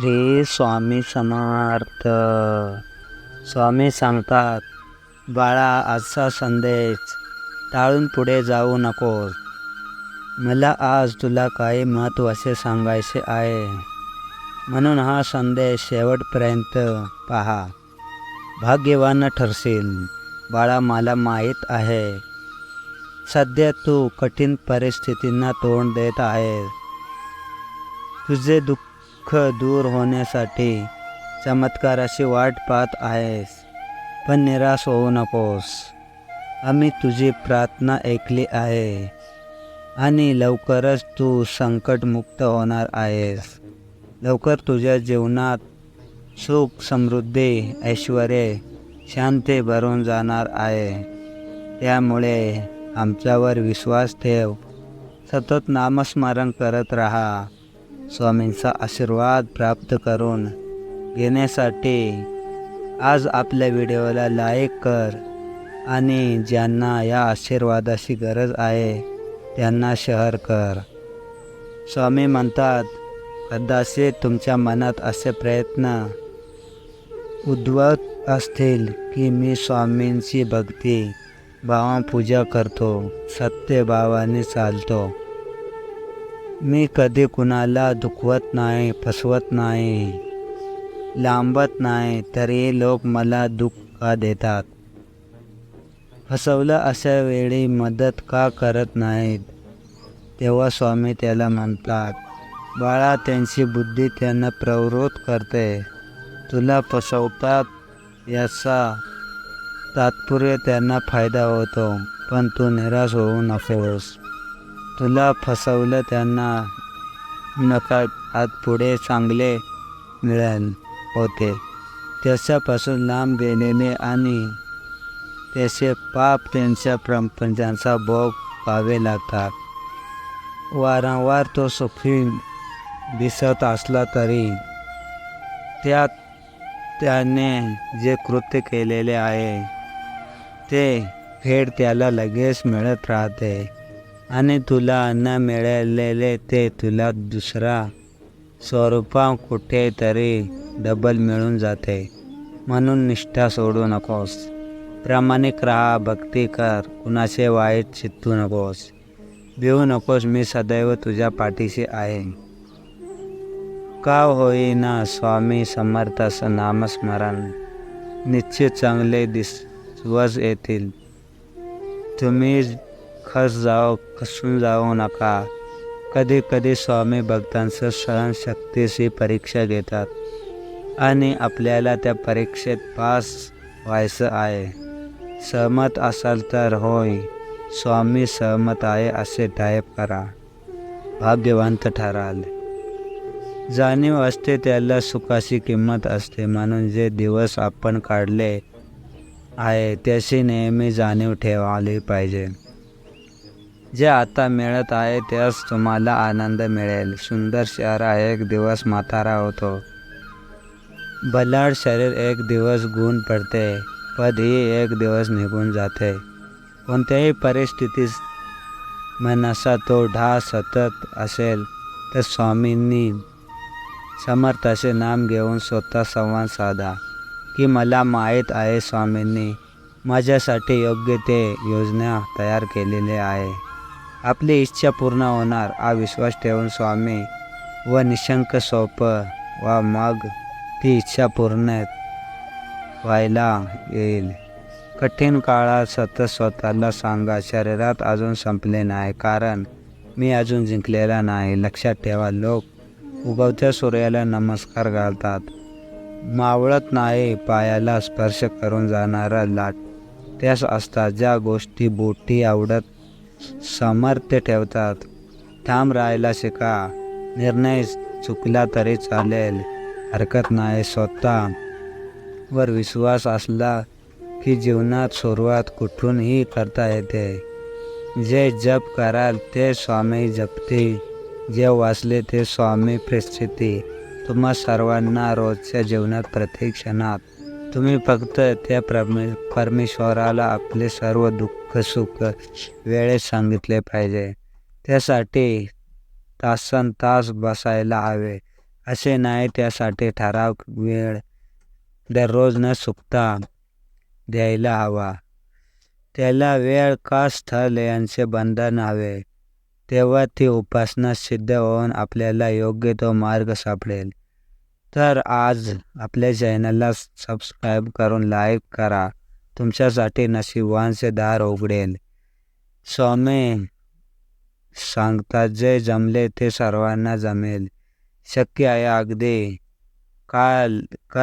श्री स्वामी समर्थ. स्वामी सांगतात बाळा आजचा संदेश टाळून पुढे जाऊ नकोस. मला आज तुला काही महत्त्वाचे सांगायचे आहे. म्हणून हा संदेश शेवटपर्यंत पहा. भाग्यवान ठरशील. बाळा मला माहीत आहे. सध्या तू कठीण परिस्थितींना तोंड देत आहे तुझे दुःख दुःख दूर होण्यासाठी चमत्काराशी वाट पाहत आहेस पण निराश होऊ नकोस. आम्ही तुझी प्रार्थना ऐकली आहे आणि लवकरच तू संकटमुक्त होणार आहेस. लवकर तुझ्या जीवनात सुख समृद्धी ऐश्वर शांती भरून जाणार आहे. त्यामुळे आमच्यावर विश्वास ठेव. सतत नामस्मरण करत राहा. स्वामींचा आशीर्वाद प्राप्त करून घेण्यासाठी आज आपल्या व्हिडिओला लाईक कर आणि ज्यांना या आशीर्वादाची गरज आहे त्यांना शहर कर. स्वामी म्हणतात कदाचित तुमच्या मनात असे प्रयत्न उद्भवत असतील की मी स्वामींची भक्ती भावापूजा करतो सत्य भावाने चालतो. मी कधी कुणाला दुखवत नाही फसवत नाही लांबत नाही तरी लोक मला दुःख का देतात? फसवलं अशा वेळी मदत का करत नाहीत? तेव्हा स्वामी त्याला म्हणतात बाळा त्यांची बुद्धी त्यांना प्रवृत्त करते. तुला फसवतात याचा तात्पुर्य त्यांना फायदा होतो पण तू निराश होऊ नकोस. तुला फसवलं त्यांना नका आज पुढे चांगले मिळाल होते. त्याच्यापासून लांब गेलेले आणि त्याचे पाप त्यांच्या प्रपंचांचा भोग पावे लागतात. वारंवार तो सुखी दिसत असला तरी त्यात त्याने जे कृत्य केलेले आहे ते फेड त्याला लगेच मिळत राहते. आणि तुला न मिळालेले ते तुला दुसरा स्वरूपा कुठेतरी डबल मिळून जाते. म्हणून निष्ठा सोडू नकोस. प्रामाणिक राहा भक्ती कर. कुणाचे वाईट चित्तू नकोस. भिवू नकोस मी सदैव तुझ्या पाठीशी आहे. का होईना स्वामी समर्थाचं नामस्मरण. निश्चित चांगले दिवस येतील. तुम्ही खस जाओ खसून जाऊ नका कधी कधी स्वामी भक्तांचं सहनशक्तीशी परीक्षा घेतात आणि आपल्याला त्या परीक्षेत पास व्हायचं आहे. सहमत असाल तर होय स्वामी सहमत आहे असे टाईप करा. भाग्यवंत ठराल. जाणीव असते त्याला सुखाची किंमत असते म्हणून जे दिवस आपण काढले आहे त्याची नेहमी जाणीव ठेवाली पाहिजे. जे आता मिळत आहे त्यास तुम्हाला आनंद मिळेल. सुंदर शहर एक दिवस म्हातारा होतो. बलाड शरीर एक दिवस गुण पडते. पदही एक दिवस निघून जाते. कोणत्याही परिस्थितीत मनसा तो ढा सतत असेल तर स्वामींनी समर्थाचे नाम घेऊन स्वतः संवाद साधा. की मला माहीत आहे स्वामींनी माझ्यासाठी योग्य ते योजना तयार केलेले आहे. आपली इच्छा पूर्ण होणार. हा विश्वास ठेवून स्वामी व निशंक सोप वा मग ती इच्छा पूर्ण व्हायला येईल. कठीण काळात सतत स्वतःला सांगा शरीरात अजून संपले नाही कारण मी अजून जिंकलेला नाही. लक्षात ठेवा लोक उगवत्या सूर्याला नमस्कार घालतात. मावळत नाही पायाला स्पर्श करून जाणारा लाट त्यास असतात ज्या गोष्टी बोटी आवडत सामर्थ्य ठेवतात. ठाम राहायला शिका. निर्णय चुकला तरी चालेल. हरकत नाही स्वतः वर विश्वास असला की जीवनात सुरुवात कुठूनही करता येते. जे जप कराल ते स्वामी जपते जे वाचले ते स्वामी प्रसिद्धी तुम्हा सर्वांना रोजच्या जीवनात प्रत्येक क्षणात तुम्ही फक्त त्या प्रमे परमेश्वराला आपले सर्व दुःख सुख वेळेत सांगितले पाहिजे. त्यासाठी तासन तास बसायला हवे. असे नाही त्यासाठी ठराव वेळ दररोज न चुकता द्यायला हवा. त्याला वेळ का स्थल यांचे बंधन हवे? तेव्हा ती उपासना सिद्ध होऊन आपल्याला योग्य तो मार्ग सापडेल. तर आज आपल्या चॅनलला सबस्क्राईब करून लाईक करा. तुमच्यासाठी नशिबांचे दार उघडेल. स्वामी सांगतात जे जमले ते सर्वांना जमेल. शक्य आहे अगदी काल